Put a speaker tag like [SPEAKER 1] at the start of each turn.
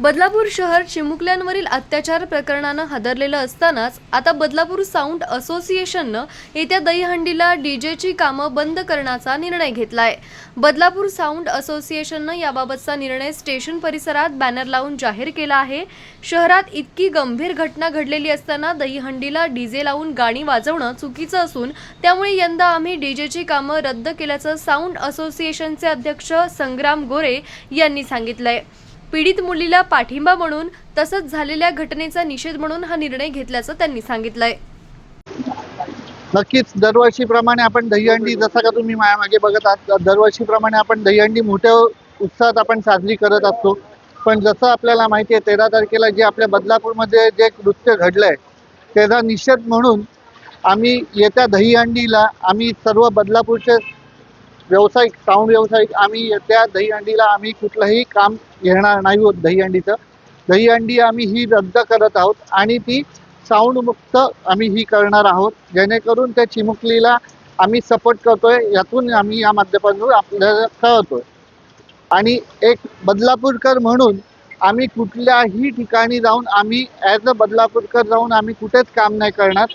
[SPEAKER 1] बदलापूर शहर चिमुकल्यांवरील अत्याचार प्रकरणानं हादरलेलं असतानाच आता बदलापूर साऊंड असोसिएशननं येत्या दहीहंडीला डीजेची कामं बंद करण्याचा निर्णय घेतलाय. बदलापूर साऊंड असोसिएशननं याबाबतचा निर्णय स्टेशन परिसरात बॅनर लावून जाहीर केला आहे. शहरात इतकी गंभीर घटना घडलेली असताना दहीहंडीला डीजे लावून गाणी वाजवणं चुकीचं असून त्यामुळे यंदा आम्ही डीजेची कामं रद्द केल्याचं साऊंड असोसिएशनचे अध्यक्ष संग्राम गोरे यांनी सांगितलंय. पीडित मुलीला पाठिंबा म्हणून तसंच झालेल्या घटनेचा निषेध म्हणून हा निर्णय घेतल्याचं त्यांनी सांगितलंय.
[SPEAKER 2] नक्कीच दरवर्षीप्रमाणे आपण दहीहंडी जसा का तुम्ही माया मागे बघत आहात दरवर्षीप्रमाणे आपण दहीहंडी मोठ्या उत्साहात आपण साजरी करत असतो. पण जसं आपल्याला माहिती आहे तेरा तारखेला जे आपल्या बदलापूरमध्ये जे नृत्य घडलंय त्याचा निषेध म्हणून आम्ही येत्या दहीहंडीला आम्ही सर्व बदलापूरचे व्यावसायिक साऊंड व्यावसायिक आम्ही त्या दहीहंडीला आम्ही कुठलंही काम घेणार नाही होत दहीहंडीचं दहीहंडी आम्ही ही रद्द करत आहोत आणि ती साऊंडमुक्त आम्ही ही करणार आहोत. जेणेकरून त्या चिमुकलीला आम्ही सपोर्ट करतोय यातून आम्ही या माध्यमातून आपल्याला कळतोय. आणि एक बदलापूरकर म्हणून आम्ही कुठल्याही ठिकाणी जाऊन आम्ही ॲज अ बदलापूरकर जाऊन आम्ही कुठेच काम नाही करणार.